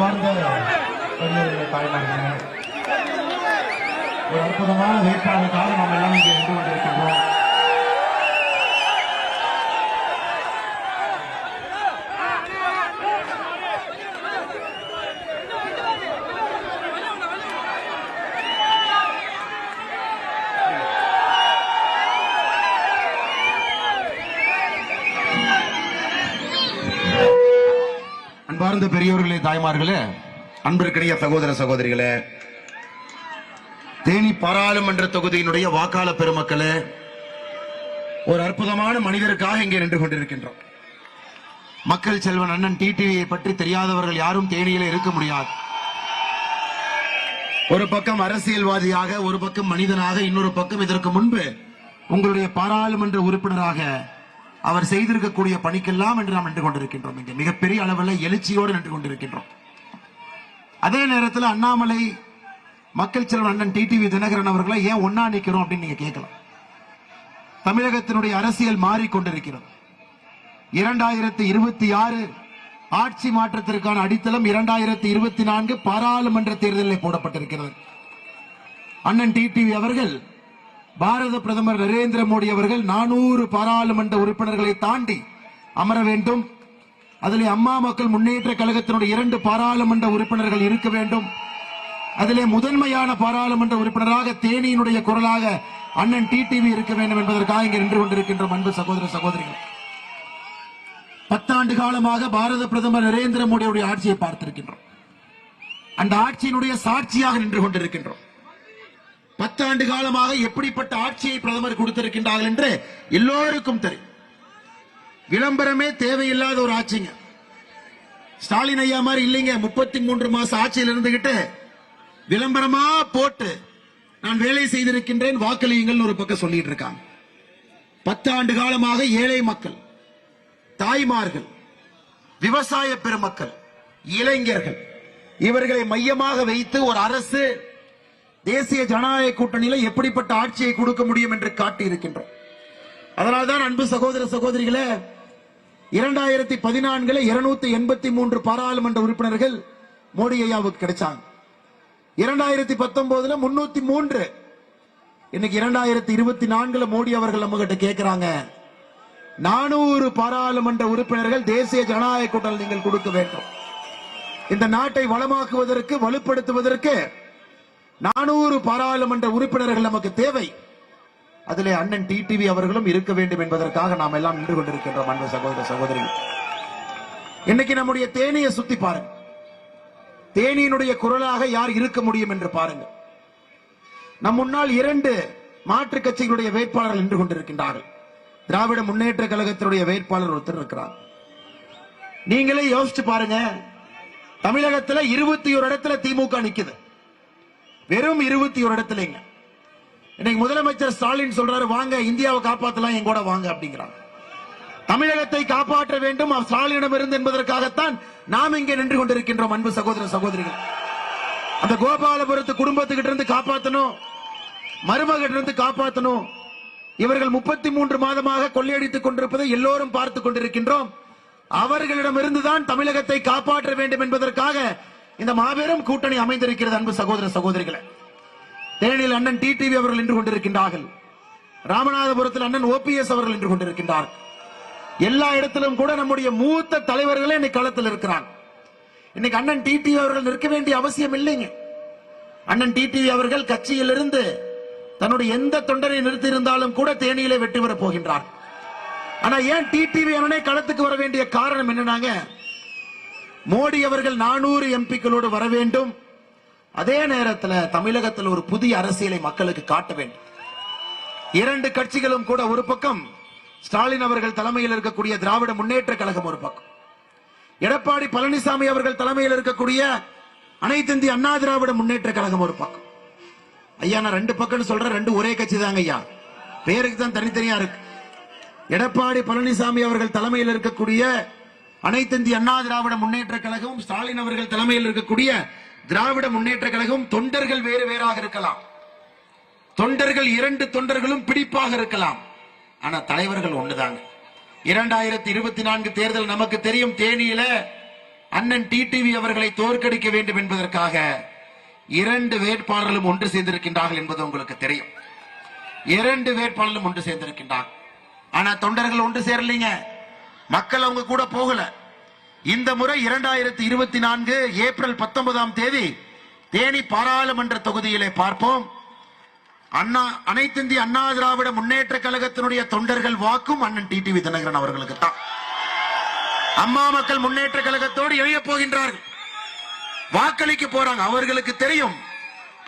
அன்பார்ந்த பெரியவர்களே ஒரு அற்புதமான வேட்பாளருக்காக நாம் எல்லாம் இங்கே நின்று கொண்டிருக்கின்றோம். அன்பார்ந்த பெரியோர்களே தாய்மார்களே அன்பிற்கிடைய சகோதர சகோதரிகளே தேனி பாராளுமன்ற தொகுதியினுடைய வாக்காள பெருமக்களே ஒரு அற்புதமான மனிதருக்காக இங்கே நின்று கொண்டிருக்கின்றோம். மக்கள் செல்வன் அண்ணன் டிடிவியை பற்றி தெரியாதவர்கள் யாரும் தேனியில இருக்க முடியாது. ஒரு பக்கம் அரசியல்வாதியாக ஒரு பக்கம் மனிதனாக இன்னொரு பக்கம் இதற்கு முன்பு உங்களுடைய பாராளுமன்ற உறுப்பினராக அவர் செய்திருக்கக்கூடிய பணிக்கெல்லாம் என்று நாம் நின்று கொண்டிருக்கின்றோம். இங்கே மிகப்பெரிய அளவில் எழுச்சியோடு நின்று கொண்டிருக்கின்றோம். அதே நேரத்தில் அண்ணாமலை மக்கள் செல்வன் அண்ணன் டிடிவி தினகரன் அவர்களை ஏன் ஒன்னா நிற்கிறோம் அப்படின்னு நீங்க கேட்கலாம். தமிழகத்தினுடைய அரசியல் மாறிக்கொண்டிருக்கிறது. இரண்டாயிரத்தி இருபத்தி ஆறு ஆட்சி மாற்றத்திற்கான அடித்தளம் இரண்டாயிரத்தி இருபத்தி நான்கு பாராளுமன்ற தேர்தலில் போடப்பட்டிருக்கிறது. அண்ணன் டிடிவி அவர்கள் பாரத பிரதமர் நரேந்திர மோடி அவர்கள் நானூறு பாராளுமன்ற உறுப்பினர்களை தாண்டி அமர வேண்டும். அதிலே அம்மா மக்கள் முன்னேற்ற கழகத்தினுடைய இரண்டு பாராளுமன்ற உறுப்பினர்கள் இருக்க வேண்டும். அதிலே முதன்மையான பாராளுமன்ற உறுப்பினராக தேனியினுடைய குரலாக அண்ணன் டிடிவி இருக்க வேண்டும் என்பதற்காக இங்கே நின்று கொண்டிருக்கின்றோம் அன்பு சகோதர சகோதரிகள். பத்தாண்டு காலமாக பாரத பிரதமர் நரேந்திர மோடியுடைய ஆட்சியை பார்த்திருக்கின்றோம். அந்த ஆட்சியினுடைய சாட்சியாக நின்று கொண்டிருக்கின்றோம். பத்தாண்டு காலமாக எப்படிப்பட்ட ஆட்சியை பிரதமர் கொடுத்திருக்கின்றார்கள் என்று எல்லோருக்கும் தெரியும். விளம்பரமே தேவையில்லாத ஒரு ஆட்சிங்க. ஸ்டாலின் ஐயா மாதிரி இல்லைங்க. முப்பத்தி மூன்று மாசம் ஆட்சியில் இருந்துகிட்டு விளம்பரமா போட்டு நான் வேலை செய்திருக்கின்றேன் வாக்களியுங்கள் ஒரு பக்கம் சொல்லிட்டு இருக்காங்க. பத்தாண்டு காலமாக ஏழை மக்கள் தாய்மார்கள் விவசாய பெருமக்கள் இளைஞர்கள் இவர்களை மையமாக வைத்து ஒரு அரசு தேசிய ஜனநாயக கூட்டணியில எப்படிப்பட்ட ஆட்சியை கொடுக்க முடியும் என்று காட்டி இருக்கின்றோம் அதனால்தான் அன்பு சகோதர சகோதரிகளே இரண்டாயிரத்தி பதினான்குல இருநூத்தி எண்பத்தி மூன்று பாராளுமன்ற உறுப்பினர்கள் மோடி ஐயாவுக்கு கிடைச்சாங்க. இரண்டாயிரத்தி பத்தொன்பதுல முன்னூத்தி மூன்று. இன்னைக்கு இரண்டாயிரத்தி இருபத்தி நான்குல மோடி அவர்கள் நம்ம கிட்ட கேட்கிறாங்க நானூறு பாராளுமன்ற உறுப்பினர்கள் தேசிய ஜனநாயக கூட்டணி நீங்கள் கொடுக்க வேண்டும். இந்த நாட்டை வளமாக்குவதற்கு வலுப்படுத்துவதற்கு நானூறு பாராளுமன்ற உறுப்பினர்கள் நமக்கு தேவை. அதிலே அண்ணன் டிடிவி அவர்களும் இருக்க வேண்டும் என்பதற்காக நாம் எல்லாம் நின்று கொண்டிருக்கின்றோம் அன்பு சகோதர சகோதரி இன்னைக்கு நம்முடைய தேனியை சுத்தி பாருங்க தேனியினுடைய குரலாக யார் இருக்க முடியும் என்று பாருங்க நம் முன்னால் இரண்டு மாற்றுக் கட்சிகளுடைய வேட்பாளர்கள் நின்று கொண்டிருக்கின்றார்கள். திராவிட முன்னேற்ற கழகத்தினுடைய வேட்பாளர் ஒருத்தர் இருக்கிறார். நீங்களே யோசிச்சு பாருங்க தமிழகத்துல இருபத்தி ஒரு இடத்துல திமுக நிக்குது. வெறும் இருபத்தி ஒரு இடத்துலங்க இன்னைக்கு முதலமைச்சர் ஸ்டாலின் சொல்றாரு வாங்க இந்தியாவை காப்பாத்தலாம் என் கூட வாங்க அப்படிங்கிறாங்க. தமிழகத்தை காப்பாற்ற வேண்டும் ஸ்டாலினிடம் இருந்து என்பதற்காகத்தான் நாம் இங்கே நின்று கொண்டிருக்கின்றோம் அன்பு சகோதர சகோதரிகள். அந்த கோபாலபுரத்து குடும்பத்துக்கிட்ட இருந்து காப்பாற்றணும் மருமகிட்ட இருந்து காப்பாற்றணும் இவர்கள் முப்பத்தி மூன்று மாதமாக கொள்ளையடித்துக் கொண்டிருப்பதை எல்லோரும் பார்த்துக் கொண்டிருக்கின்றோம். அவர்களிடமிருந்துதான் தமிழகத்தை காப்பாற்ற வேண்டும் என்பதற்காக இந்த மாபெரும் கூட்டணி அமைந்திருக்கிறது அன்பு சகோதர சகோதரிகளை. தேனியில் அண்ணன் டிடிவி அவர்கள் நின்று கொண்டிருக்கின்றார்கள். ராமநாதபுரத்தில் அண்ணன் ஓபிஎஸ் அவர்கள் நின்று கொண்டிருக்கின்றார் எல்லா இடத்திலும் கூட நம்முடைய மூத்த தலைவர்களே இன்னைக்கு களத்தில் இருக்கிறான் இன்னைக்கு அண்ணன் டிடிவி அவர்கள் நிற்க வேண்டிய அவசியம் இல்லைங்க. அண்ணன் டிடிவி அவர்கள் கட்சியிலிருந்து தன்னுடைய எந்த தொண்டரை நிறுத்தி இருந்தாலும் கூட தேனியிலே வெற்றி பெறப் போகின்றார். ஆனா ஏன் டிடிவி அண்ணனே களத்துக்கு வர வேண்டிய காரணம் என்னன்னாங்க? மோடி அவர்கள் நானூறு எம்பிக்களோடு வர வேண்டும். அதே நேரத்தில் தமிழகத்தில் ஒரு புதிய அரசியலை மக்களுக்கு காட்ட வேண்டும். இரண்டு கட்சிகளும் கூட ஒரு பக்கம் ஸ்டாலின் அவர்கள் தலைமையில் இருக்கக்கூடிய திராவிட முன்னேற்ற கழகம் ஒரு பக்கம். எடப்பாடி பழனிசாமி அவர்கள் தலைமையில் இருக்கக்கூடிய அனைத்து இந்திய அண்ணா திராவிட முன்னேற்ற கழகம் ஒரு பக்கம். ஐயா நான் ரெண்டு பக்கம் சொல்றேன் ரெண்டு ஒரே கட்சி தாங்க ஐயா. பேருக்கு தான் தனித்தனியா இருக்கு. எடப்பாடி பழனிசாமி அவர்கள் தலைமையில் இருக்கக்கூடிய அனைத்து இந்திய அண்ணா திராவிட முன்னேற்ற கழகம் ஸ்டாலின் அவர்கள் தலைமையில் இருக்கக்கூடிய திராவிட முன்னேற்ற கழகம் தொண்டர்கள் வேறு வேறாக இருக்கலாம். தொண்டர்கள் இரண்டு தொண்டர்களும் பிடிப்பாக இருக்கலாம். ஆனா தலைவர்கள் ஒண்ணுதாங்க. இரண்டாயிரத்தி இருபத்தி நான்கு தேர்தல் நமக்கு தெரியும் தேனியில அண்ணன் டிடிவி அவர்களை தோற்கடிக்க வேண்டும் என்பதற்காக இரண்டு வேட்பாளர்களும் ஒன்று சேர்ந்திருக்கின்றார்கள் என்பது உங்களுக்கு தெரியும். இரண்டு வேட்பாளர்களும் ஒன்று சேர்ந்திருக்கின்றார் ஆனா தொண்டர்கள் ஒன்று சேரலைங்க. மக்கள் அவங்க கூட போகல. இந்த முறை இரண்டாயிரத்தி இருபத்தி நான்கு ஏப்ரல் பத்தொன்பதாம் தேதி தேனி பாராளுமன்ற தொகுதியிலே பார்ப்போம். அண்ணா அனைத்து இந்திய அண்ணா திராவிட முன்னேற்ற கழகத்தினுடைய தொண்டர்கள் வாக்கும் அண்ணன் டி டிவி தினகரன் அவர்களுக்கு தான் அம்மா மக்கள் முன்னேற்ற கழகத்தோடு இணைய போகின்றார்கள். வாக்களிக்க போறாங்க. அவர்களுக்கு தெரியும்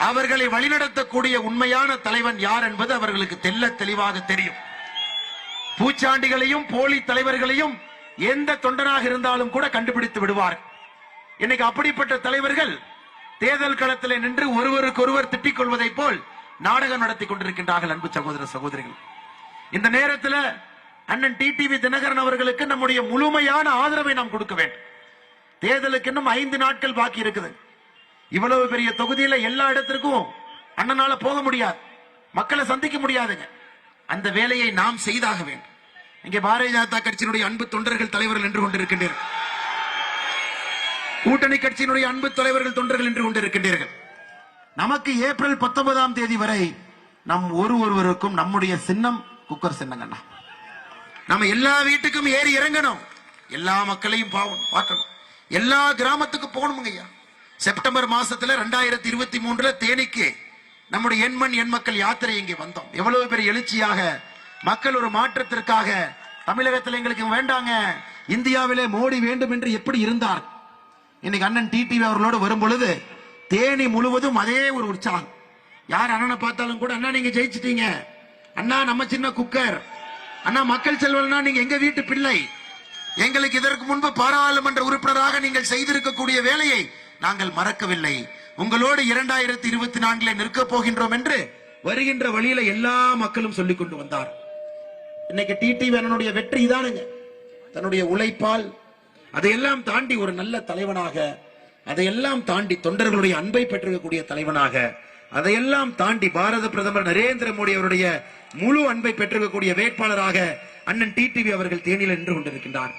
அவர்களை வழிநடத்தக்கூடிய உண்மையான தலைவன் யார் என்பது அவர்களுக்கு தெல்ல தெளிவாக தெரியும். பூச்சாண்டிகளையும் போலி தலைவர்களையும் எந்த தொண்டனாக இருந்தாலும் கூட கண்டுபிடித்து விடுவார். இன்னைக்கு அப்படிப்பட்ட தலைவர்கள் தேர்தல் களத்தில் நின்று ஒருவருக்கொருவர் திட்டிக் கொள்வதை போல் நாடகம் நடத்தி கொண்டிருக்கின்றார்கள் அன்பு சகோதர சகோதரிகள். இந்த நேரத்தில் அண்ணன் டிடிவி தினகரன் அவர்களுக்கு நம்முடைய முழுமையான ஆதரவை நாம் கொடுக்க வேண்டும். தேர்தலுக்கு இன்னும் ஐந்து நாட்கள் பாக்கி இருக்குது. இவ்வளவு பெரிய தொகுதியில எல்லா இடத்திற்கும் அண்ணனால போக முடியாது. மக்களை சந்திக்க முடியாதுங்க. அந்த வேலையை நாம் செய்தாக வேண்டும். இங்கே பாரதிய ஜனதா கட்சியினுடைய அன்பு தொண்டர்கள் தலைவர்கள் என்று கொண்டிருக்கின்றீர்கள். கூட்டணி கட்சியினுடைய அன்பு தலைவர்கள் தொண்டர்கள் என்று கொண்டிருக்கின்றீர்கள். நமக்கு ஏப்ரல் பத்தொன்பதாம் தேதி வரை நம் ஒரு ஒருவருக்கும் நம்முடைய சின்னம் குக்கர் சின்னங்கண்ணா நம்ம எல்லா வீட்டுக்கும் ஏறி இறங்கணும். எல்லா மக்களையும் பாவம் பார்க்கணும். எல்லா கிராமத்துக்கும் போகணுங்க ஐயா. செப்டம்பர் மாசத்துல ரெண்டாயிரத்தி இருபத்தி மூன்றுல தேனிக்கு நம்முடைய எண்மண் எண் மக்கள் யாத்திரை இங்கே வந்தோம். எவ்வளவு பெரிய எழுச்சியாக மக்கள் ஒரு மாற்றத்திற்காக தமிழகத்தில் எங்களுக்கு வேண்டாங்க. இந்தியாவிலே மோடி வேண்டும் என்று எப்படி இருந்தார்? இன்னைக்கு அண்ணன் டிடிவி அவர்களோடு வரும் பொழுது தேனி முழுவதும் அதே ஒரு உற்சாகம். யார் அண்ணனை பார்த்தாலும் கூட அண்ணா நீங்க ஜெயிச்சிட்டீங்க. அண்ணா நம்ம சின்ன குக்கர். அண்ணா மக்கள் செல்வல்னா நீங்க எங்க வீட்டு பிள்ளை. எங்களுக்கு இதற்கு முன்பு பாராளுமன்ற உறுப்பினராக நீங்கள் செய்திருக்கக்கூடிய வேலையை நாங்கள் மறக்கவில்லை. உங்களோடு இரண்டாயிரத்தி இருபத்தி நான்கில் நிற்கப் போகின்றோம் என்று வருகின்ற வழியில எல்லா மக்களும் சொல்லிக் கொண்டு வந்தார். இன்னைக்கு டிடி வேணனுடைய வெற்றி இதானுங்க. தன்னுடைய உழைப்பால் அதையெல்லாம் தாண்டி ஒரு நல்ல தலைவனாக அதையெல்லாம் தாண்டி தொண்டர்களுடைய அன்பை பெற்றிருக்கக்கூடிய தலைவனாக அதையெல்லாம் தாண்டி பாரத பிரதமர் நரேந்திர மோடி அவருடைய முழு அன்பை பெற்றிருக்கக்கூடிய வேட்பாளராக அண்ணன் டிடிவி அவர்கள் தேனியில் நின்று கொண்டிருக்கின்றார்.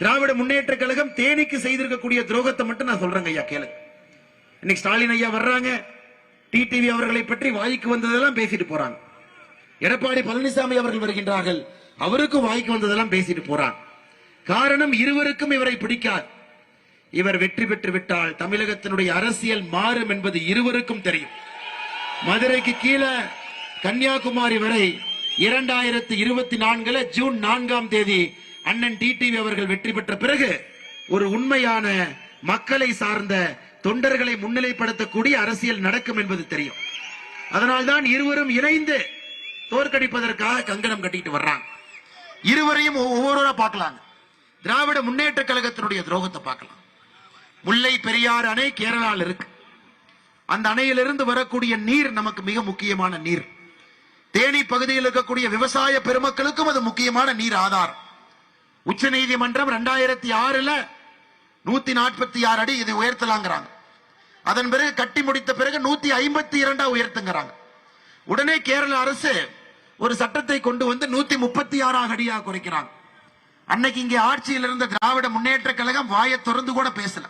திராவிட முன்னேற்ற கழகம் தேனிக்கு செய்திருக்கக்கூடிய துரோகத்தை மட்டும் நான் சொல்றேங்க ஐயா கேளு இன்னைக்கு ஸ்டாலின் ஐயா வர்றாங்க டிடிவி அவர்களை பற்றி வாய்க்கு வந்ததெல்லாம் பேசிட்டு போறாங்க. எடப்பாடி பழனிசாமி அவர்கள் வருகின்றார்கள். அவருக்கும் வாய்க்கு வந்ததெல்லாம் பேசிட்டு போறான். காரணம் இருவருக்கும் இவரை பிடிக்காது. இவர் வெற்றி பெற்று விட்டால் தமிழகத்தினுடைய அரசியல் மாறும் என்பது இருவருக்கும் தெரியும். மதுரைக்கு கீழே கன்னியாகுமரி வரை இரண்டாயிரத்தி இருபத்தி நான்குல ஜூன் நான்காம் தேதி அண்ணன் டிடிவி அவர்கள் வெற்றி பெற்ற பிறகு ஒரு உண்மையான மக்களை சார்ந்த தொண்டர்களை முன்னிலைப்படுத்தக்கூடிய அரசியல் நடக்கும் என்பது தெரியும். அதனால்தான் இருவரும் இணைந்து தோற்கடிப்பதற்காக கங்கணம் கட்டிட்டு வர்றாங்க. இருவரையும் ஒவ்வொருவரா பார்க்கலாங்க. திராவிட முன்னேற்ற கழகத்தினுடைய துரோகத்தை பார்க்கலாம். முல்லை பெரியார் அணை கேரளாவில் இருக்கு. அந்த அணையிலிருந்து வரக்கூடிய நீர் நமக்கு மிக முக்கியமான நீர். தேனி பகுதியில் இருக்கக்கூடிய விவசாய பெருமக்களுக்கும் அது முக்கியமான நீர் ஆதாரம். உச்ச நீதிமன்றம் ரெண்டாயிரத்தி ஆறுல நூத்தி நாற்பத்தி ஆறு அடி இதை உயர்த்தலாங்கிறாங்க. அதன் பிறகு கட்டி முடித்த பிறகு நூத்தி ஐம்பத்தி இரண்டா உயர்த்துங்கிறாங்க. உடனே கேரள அரசு ஒரு சட்டத்தை கொண்டு வந்து நூத்தி முப்பத்தி ஆறாக அடியாக குறைக்கிறாங்க. அன்னைக்கு இங்கே ஆட்சியில் இருந்த திராவிட முன்னேற்ற கழகம் வாயை திறந்து கூட பேசல.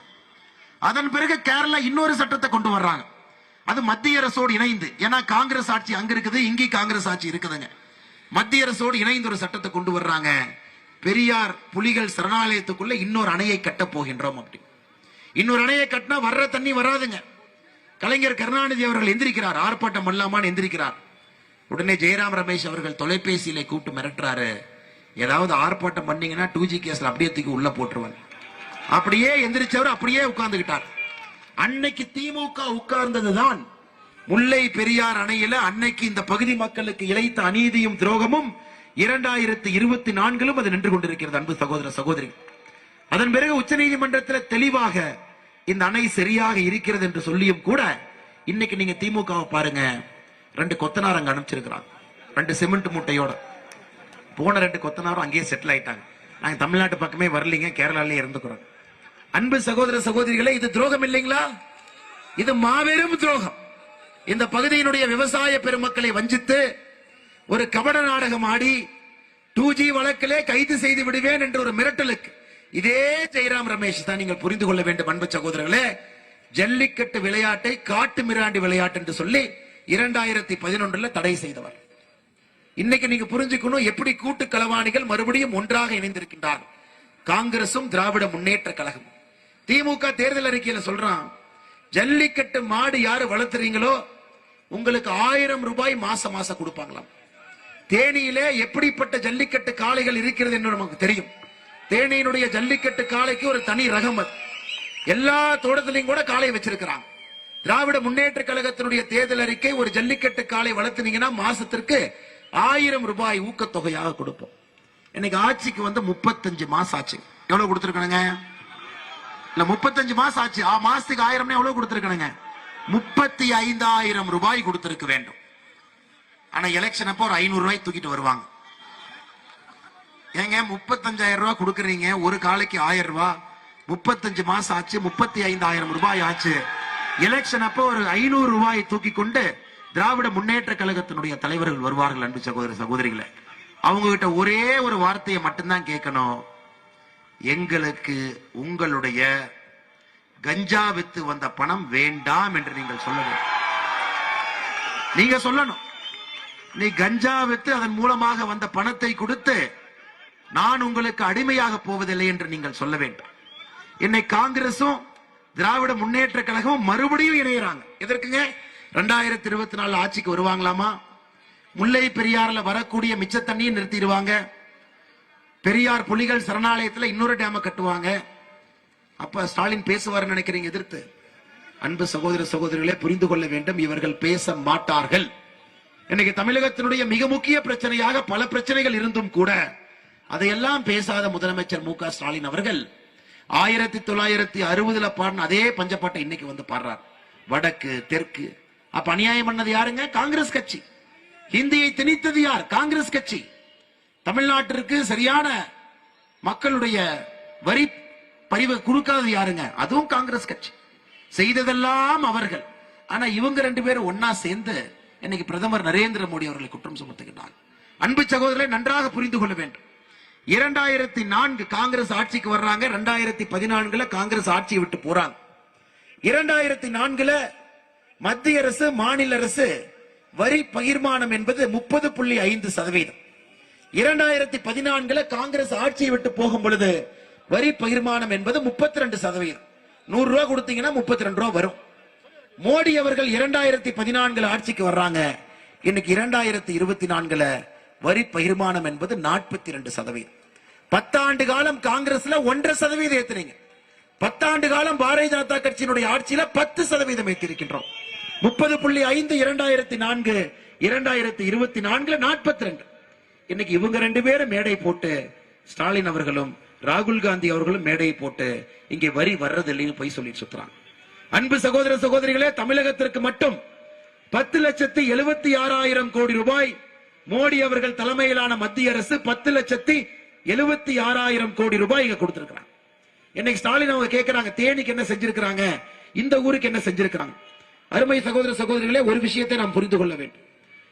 அதன் பிறகு கேரளா இன்னொரு சட்டத்தை கொண்டு வர்றாங்க. அது மத்திய அரசோடு இணைந்து. ஏன்னா காங்கிரஸ் ஆட்சி அங்க இருக்குது இங்கே காங்கிரஸ் ஆட்சி இருக்குதுங்க. மத்திய அரசோடு இணைந்து ஒரு சட்டத்தை கொண்டு வர்றாங்க. பெரியார் புலிகள் சரணாலயத்துக்குள்ள இன்னொரு அணையை கட்ட போகின்றோம் அப்படி. இன்னொரு அணையை கட்டினா வர்ற தண்ணி வராதுங்க. கலைஞர் கருணாநிதி அவர்கள் எந்திரிக்கிறார். ஆர்ப்பாட்டம் பண்ணலாமான்னு எந்திரிக்கிறார். உடனே ஜெயராம் ரமேஷ் அவர்கள் தொலைபேசியில கூப்பிட்டு மிரட்டுறாரு. ஏதாவது ஆர்ப்பாட்டம் பண்ணீங்கன்னா டூ ஜி கேஸ்ல அப்படியே தூக்கி உள்ள போட்டுருவாங்க அப்படியே எந்திரிச்சவர் அப்படியே உட்கார்ந்துகிட்டார். அன்னைக்கு திமுக உட்கார்ந்ததுதான் முல்லை பெரியார் அணையில அன்னைக்கு இந்த பகுதி மக்களுக்கு இழைத்த அநீதியும் துரோகமும் இரண்டாயிரத்தி இருபத்தி நான்கிலும் அது நின்று கொண்டிருக்கிறது அன்பு சகோதர சகோதரி. அதன் பிறகு உச்சநீதிமன்றத்தில் தெளிவாக இந்த அணை சரியாக இருக்கிறது என்று சொல்லியும் கூட இன்னைக்கு நீங்க திமுகவை பாருங்க. ரெண்டு கொத்தனார் அங்க அனுப்பிச்சிருக்கிறாங்க. ரெண்டு சிமெண்ட் மூட்டையோட. போன ரெண்டு கொத்தனாரும் அங்கேயே செட்டில் ஆயிட்டாங்க. நாங்க தமிழ்நாட்டு பக்கமே வரலீங்க கேரளாலே இருந்துக்கிறோம். அன்பு சகோதர சகோதரிகளே இது துரோகம் இல்லைங்களா? இது மாபெரும் துரோகம். இந்த பகுதியினுடைய விவசாய பெருமக்களை வஞ்சித்து ஒரு கபட நாடகம் ஆடி டூ ஜி வழக்கிலே கைது செய்து விடுவேன் என்ற ஒரு மிரட்டலுக்கு இதே ஜெயராம் ரமேஷ் தான் நீங்கள் புரிந்து கொள்ள வேண்டும் அன்பு சகோதரர்களே. ஜல்லிக்கட்டு விளையாட்டை காட்டு மிராண்டி விளையாட்டு என்று சொல்லி இரண்டாயிரத்தி பதினொன்றுல தடை செய்தவர். இன்னைக்கு நீங்க புரிஞ்சுக்கணும் எப்படி கூட்டு களவாணிகள் மறுபடியும் ஒன்றாக இணைந்திருக்கின்றார். காங்கிரசும் திராவிட முன்னேற்ற கழகம். திமுக தேர்தல் அறிக்கையில சொல்றான் ஜல்லிக்கட்டு மாடு யாரு வளர்த்துறீங்களோ உங்களுக்கு ஆயிரம் ரூபாய் மாச மாசம் கொடுப்பாங்களாம். தேனியிலே எப்படிப்பட்ட ஜல்லிக்கட்டு காளைகள் இருக்கிறது என்று நமக்கு தெரியும். தேனியினுடைய ஜல்லிக்கட்டு காளைக்கு ஒரு தனி ரகம் எல்லா தோட்டத்திலையும் கூட காளை வச்சிருக்கிறாங்க திராவிட முன்னேற்ற கழகத்தினுடைய தேர்தல் அறிக்கை ஒரு ஜல்லிக்கட்டு காளை வளர்த்துனீங்கன்னா மாசத்திற்கு ஆயிரம் ரூபாய் ஊக்கத்தொகையாக கொடுப்போம். இன்னைக்கு ஆட்சிக்கு வந்து முப்பத்தஞ்சு மாசம் ஆச்சு. எவ்வளவு கொடுத்துருக்கணுங்க? இல்ல முப்பத்தஞ்சு மாசம் ஆச்சு. ஆ மாசத்துக்கு ஆயிரம்னா எவ்வளவு கொடுத்துருக்கணுங்க? முப்பத்தி ஐந்தாயிரம் ரூபாய் கொடுத்திருக்க வேண்டும். ஆனா எலெக்ஷன் அப்போ ஒரு ஐநூறு ரூபாய் தூக்கிட்டு வருவாங்க. ஏங்க முப்பத்தஞ்சாயிரம் ரூபாய் கொடுக்குறீங்க. ஒரு காலைக்கு ஆயிரம் ரூபாய். முப்பத்தஞ்சு மாசம் ஆச்சு. முப்பத்தி ஐந்தாயிரம் ரூபாய் ஆச்சு. எலெக்ஷன் அப்போ ஒரு ஐநூறு ரூபாயை தூக்கி கொண்டு திராவிட முன்னேற்ற கழகத்தினுடைய தலைவர்கள் வருவார்கள் அன்பு சகோதர சகோதரிகளை. அவங்க கிட்ட ஒரே ஒரு வார்த்தையை மட்டும்தான் கேட்கணும். எங்களுக்கு உங்களுடைய கஞ்சா வித்து வந்த பணம் வேண்டாம் என்று நீங்கள் சொல்ல வேண்டும் நீங்க சொல்லணும். நீ கஞ்சா வித்து அதன் மூலமாக வந்த பணத்தை கொடுத்து நான் உங்களுக்கு அடிமையாக போவதில்லை என்று நீங்கள் சொல்ல வேண்டும். என்னை காங்கிரசும் திராவிட முன்னேற்ற கழகமும் மறுபடியும் இணையறாங்க. எதற்குங்க? ரெண்டாயிரத்தி இருபத்தி நாலு ஆட்சிக்கு வருவாங்களாமா? முல்லை பெரியாறுல வரக்கூடிய மிச்ச தண்ணியை நிறுத்திடுவாங்க. பெரியார் புலிகள் சரணாலயத்துல இன்னொரு டேம கட்டுவாங்க. அப்ப ஸ்டாலின் பேசுவார் நினைக்கிறீங்க எதிர்த்து? அன்பு சகோதர சகோதரிகளே புரிந்து கொள்ள வேண்டும் இவர்கள் பேச மாட்டார்கள். இன்னைக்கு தமிழகத்தினுடைய மிக முக்கிய பிரச்சனையாக பல பிரச்சனைகள் இருந்தும் கூட அதையெல்லாம் பேசாத முதலமைச்சர் மு க ஸ்டாலின் அவர்கள் ஆயிரத்தி தொள்ளாயிரத்தி அறுபதுல பாடின அதே பஞ்சப்பாட்டை இன்னைக்கு வந்து பாடுறார். வடக்கு தெற்கு. அப்ப அநியாயம் பண்ணது யாருங்க? காங்கிரஸ் கட்சி. ஹிந்தியை திணித்தது யார்? காங்கிரஸ் கட்சி. தமிழ்நாட்டிற்கு சரியான மக்களுடைய வரி பரிவு கொடுக்காதது யாருங்க? அதுவும் காங்கிரஸ் கட்சி. செய்ததெல்லாம் அவர்கள். ஆனா இவங்க ரெண்டு பேரும் ஒன்னா சேர்ந்து இன்னைக்கு பிரதமர் நரேந்திர மோடி அவர்களை குற்றம் சுமத்துகிறார் அன்பு சகோதரரை நன்றாக புரிந்து கொள்ள வேண்டும். இரண்டாயிரத்தி நான்கு காங்கிரஸ் ஆட்சிக்கு வர்றாங்க. இரண்டாயிரத்தி பதினான்குல காங்கிரஸ் ஆட்சியை விட்டு போறாங்க. இரண்டாயிரத்தி நான்குல மத்திய அரசு மாநில அரசு வரி பகிர்மானம் என்பது முப்பது புள்ளி ஐந்து சதவீதம். இரண்டாயிரத்தி பதினான்குல காங்கிரஸ் ஆட்சியை விட்டு போகும் பொழுது வரி பகிர்மானம் என்பது முப்பத்தி ரெண்டு சதவீதம். நூறு ரூபா கொடுத்தீங்கன்னா முப்பத்தி ரெண்டு ரூபா வரும். மோடி அவர்கள் இரண்டாயிரத்தி பதினான்குல ஆட்சிக்கு வர்றாங்க. இன்னைக்கு இரண்டாயிரத்தி இருபத்தி நான்குல வரி பகிர்மானம் என்பது நாற்பத்தி ரெண்டு சதவீதம். பத்தாண்டு காலம் காங்கிரஸ்ல ஒன்றரை சதவீதம் ஏத்துறீங்க பத்தாண்டு காலம் பாரதிய ஜனதா கட்சியினுடைய ஆட்சியில பத்து சதவீதம் ஏற்றிருக்கின்றோம் முப்பது புள்ளி ஐந்து இரண்டாயிரத்தி நான்கு இரண்டாயிரத்தி இருபத்தி நான்குல நாற்பத்தி ரெண்டு இன்னைக்கு இவங்க ரெண்டு பேரும் மேடை போட்டு ஸ்டாலின் அவர்களும் ராகுல் காந்தி அவர்களும் மேடையை போட்டு இங்கே வரி வர்றது இல்லைன்னு போய் சொல்லிட்டு சுத்துறாங்க. அன்பு சகோதர சகோதரிகளே தமிழகத்திற்கு மட்டும் பத்து லட்சத்தி எழுபத்தி ஆறாயிரம் கோடி ரூபாய் மோடி அவர்கள் தலைமையிலான மத்திய அரசு பத்து லட்சத்தி எழுபத்தி ஆறாயிரம் கோடி ரூபாய் இங்க கொடுத்திருக்கிறாங்க. இன்னைக்கு ஸ்டாலின் அவங்க கேட்கிறாங்க தேனிக்கு என்ன செஞ்சிருக்கிறாங்க இந்த ஊருக்கு என்ன செஞ்சிருக்கிறாங்க. அருமை சகோதர சகோதரிகளே ஒரு விஷயத்தை நாம் புரிந்து கொள்ள வேண்டும்.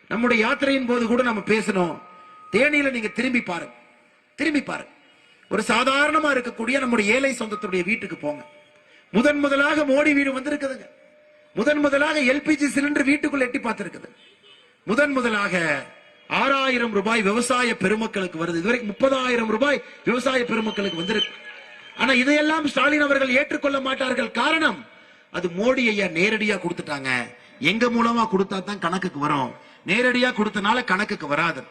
நம்முடைய யாத்திரையின் போது கூட நம்ம பேசணும். தேனியில நீங்க திரும்பி பாருங்க. திரும்பி பாருங்க. ஒரு சாதாரணமா இருக்கக்கூடிய நம்முடைய ஏழை சொந்தத்துடைய வீட்டுக்கு போங்க. முதன் முதலாக மோடி வீடு வந்திருக்குதுங்க. முதன் முதலாக எல்பிஜி சிலிண்டர் வீட்டுக்குள்ள எட்டி பார்த்திருக்குது. முதன் முதலாக ஆறாயிரம் ரூபாய் விவசாய பெருமக்களுக்கு வருது. இதுவரைக்கும் முப்பதாயிரம் ரூபாய் விவசாய பெருமக்களுக்கு வந்திருக்கு. ஆனா இதையெல்லாம் ஸ்டாலின் அவர்கள் ஏற்றுக்கொள்ள மாட்டார்கள். காரணம் அது மோடி ஐயா நேரடியா கொடுத்துட்டாங்க. எங்க மூலமா கொடுத்தா தான் கணக்குக்கு வரும். நேரடியா கொடுத்தனால கணக்குக்கு வராது.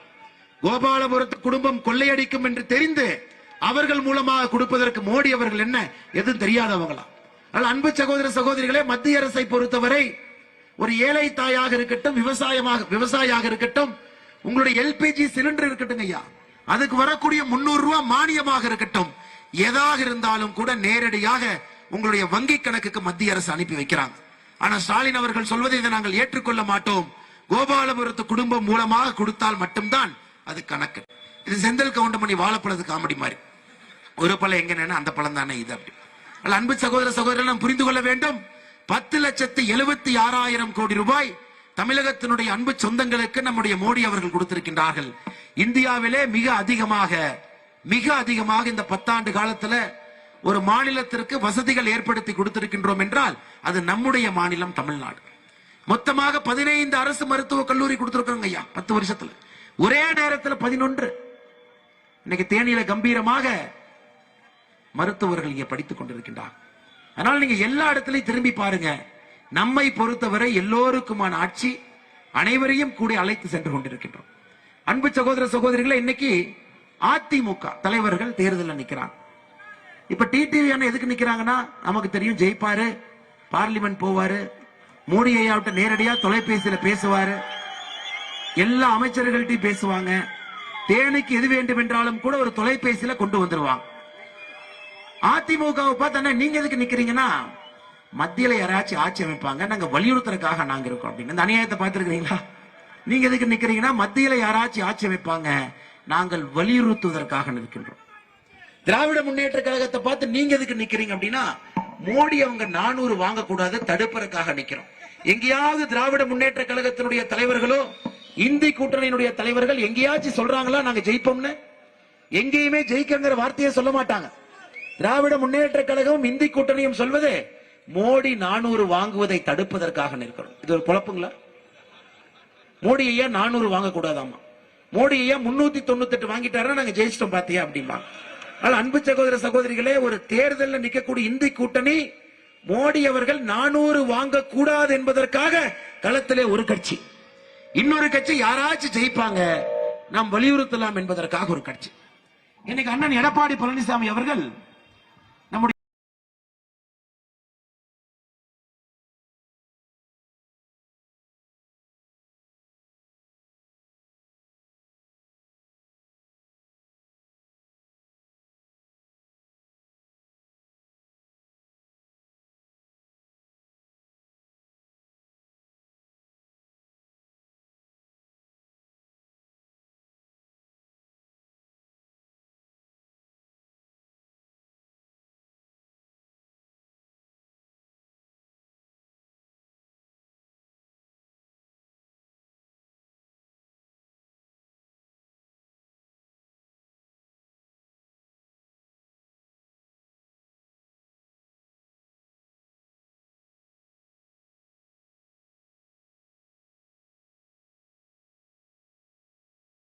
கோபாலபுரத்து குடும்பம் கொள்ளையடிக்கும் என்று தெரிந்து அவர்கள் மூலமாக கொடுப்பதற்கு மோடி அவர்கள் என்ன? எதுவும் தெரியாதவங்களா? ஆனால் அன்பு சகோதர சகோதரிகளே மத்திய அரசை பொறுத்தவரை ஒரு ஏழை தாயாக இருக்கட்டும் விவசாயமாக விவசாயியாக இருக்கட்டும் உங்களுடைய எல்பிஜி சிலிண்டர் இருக்கட்டும் ஐயா. அதுக்கு வரக்கூடிய முன்னூறு ரூபாய் மானியமாக இருக்கட்டும். எதாக இருந்தாலும் கூட நேரடியாக உங்களுடைய வங்கி கணக்குக்கு மத்திய அரசு அனுப்பி வைக்கிறாங்க. ஆனா ஸ்டாலின் அவர்கள் சொல்வதை இதை நாங்கள் ஏற்றுக்கொள்ள மாட்டோம். கோபாலபுரத்து குடும்பம் மூலமாக கொடுத்தால் மட்டும்தான் அது கணக்கு. இது செந்தில் கவுண்டமணி வாழைப்பழது காமெடி மாதிரி. ஒரு பழம் எங்க அந்த பழம் தானே இது அப்படி. அல்ல, அன்பு சகோதர சகோதரன் புரிந்து கொள்ள வேண்டும். பத்து லட்சத்து எழுபத்தி ஆறாயிரம் கோடி ரூபாய் தமிழகத்தினுடைய அன்பு சொந்தங்களுக்கு நம்முடைய மோடி அவர்கள் கொடுத்திருக்கின்றார்கள். இந்தியாவிலே மிக அதிகமாக மிக அதிகமாக இந்த பத்தாண்டு காலத்துல ஒரு மாநிலத்திற்கு வசதிகள் ஏற்படுத்தி கொடுத்திருக்கின்றோம் என்றால் அது நம்முடைய மாநிலம் தமிழ்நாடு. மொத்தமாக பதினைந்து அரசு மருத்துவக் கல்லூரி கொடுத்திருக்கிறோங்க ஐயா பத்து வருஷத்துல. ஒரே நேரத்தில் பதினொன்று. இன்னைக்கு தேனியில கம்பீரமாக மருத்துவர்கள் இங்கே படித்துக் கொண்டிருக்கின்றார் அதனால நீங்க எல்லா இடத்துலையும் திரும்பி பாருங்க. நம்மை பொறுத்தவரை எல்லோருக்குமான ஆட்சி அனைவரையும் கூட அழைத்து சென்று கொண்டிருக்கின்றோம். அன்பு சகோதர சகோதரிகளை இன்னைக்கு அதிமுக தலைவர்கள் தேர்தலில் நிற்கிறாங்க இப்ப டிடிவி அண்ணன் எதுக்கு நிக்கிறாங்கன்னா நமக்கு தெரியும் ஜெயிப்பாரு பார்லிமெண்ட் போவாரு மோடி ஐயாவிட்ட நேரடியா தொலைபேசியில பேசுவாரு எல்லா அமைச்சர்கள்ட்டையும் பேசுவாங்க. தேனிக்கு எது வேண்டும் என்றாலும் கூட ஒரு தொலைபேசியில கொண்டு வந்துருவாங்க. அதிமுகவை பார்த்தா நீங்க எதுக்கு நிக்கிறீங்கன்னா மத்தியில யாராச்சும் ஆட்சி அமைப்பாங்க நாங்க வலியுறுத்துறதுக்காக நாங்க இருக்கோம் அப்படின்னு. இந்த அநியாயத்தை பார்த்துருக்கீங்களா நீங்க எதுக்கு நிக்கிறீங்கன்னா மத்தியில யாராச்சும் ஆட்சி அமைப்பாங்க நாங்கள் வலியுறுத்துவதற்காக நிற்கின்றோம். திராவிட முன்னேற்ற கழகத்தை பார்த்து நீங்க எதுக்கு நிக்கிறீங்க அப்படின்னா மோடி அவங்க நானூறு வாங்கக்கூடாது தடுப்பதற்காக நிக்கிறோம். எங்கேயாவது திராவிட முன்னேற்ற கழகத்தினுடைய தலைவர்களோ இந்தி கூட்டணியினுடைய தலைவர்கள் எங்கேயாச்சும் சொல்றாங்களா நாங்க ஜெயிப்போம்னு? எங்கேயுமே ஜெயிக்கங்கிற வார்த்தையை சொல்ல மாட்டாங்க. திராவிட முன்னேற்ற கழகமும் இந்தி கூட்டணியும் சொல்வது மோடி நானூறு வாங்குவதை தடுப்பதற்காக நிற்கிறோம். இது ஒரு குழப்பங்களா? மோடி ஐயா நானூறு வாங்கக்கூடாதாமா? மோடி ஐயா முன்னூத்தி தொண்ணூத்தி எட்டு வாங்கிட்டாருன்னா நாங்க ஜெயிச்சிட்டோம் பாத்தியா அப்படிமா? ஆனால் அன்பு சகோதர சகோதரிகளே ஒரு தேர்தலில் நிற்கக்கூடிய இந்தி கூட்டணி மோடி அவர்கள் நானூறு வாங்க கூடாது என்பதற்காக களத்திலே ஒரு கட்சி. இன்னொரு கட்சி யாராச்சும் ஜெயிப்பாங்க நாம் வலியுறுத்தலாம் என்பதற்காக ஒரு கட்சி. இன்னைக்கு அண்ணன் எடப்பாடி பழனிசாமி அவர்கள்